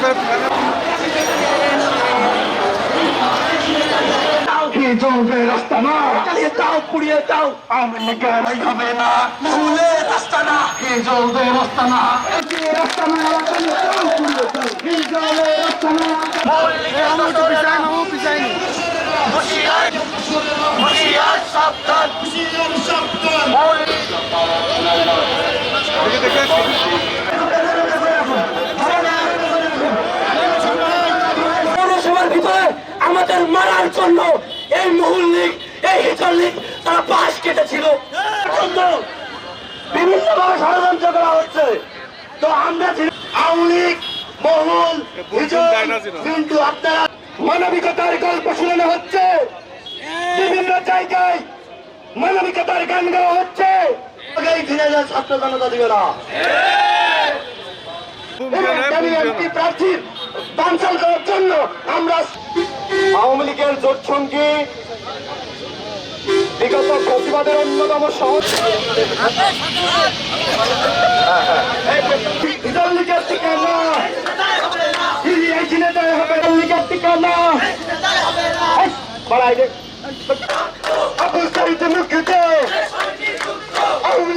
Gracias. চলবে রাস্তা না। চালিয়ে যাও পুড়িয়ে যাও। আমি লিখে হবে না। ভুলে রাস্তা না। কি চলবে রাস্তা না? কি রাস্তা না চালিয়ে যাও পুড়িয়ে যাও কি চলবে রাস্তা না? পৌরসভার ভিতরে আমাদের মারার জন্য এই মহুল লীগ এই হিজল লীগ তারা পাশ কেটেছিল। বিভিন্ন ভাবে ষড়যন্ত্র করা হচ্ছে। তো আমরা আওয়ামী লীগ মহুল কিন্তু আপনারা মানবিকতার গল্প শুনানো হচ্ছে। বিভিন্ন জায়গায় মানবিকতার গান গাওয়া হচ্ছে। যায় ছাত্র জনতা দিবে না বানচাল করার জন্য আমরা আওয়ামী লীগের জোট সঙ্গী বিগত প্রতিবাদের অন্যতম সহজ লীগের ঠিকানা লীগের ঠিকানা বাড়াই দে। আবু সাইদ মুখিতে আওয়ামী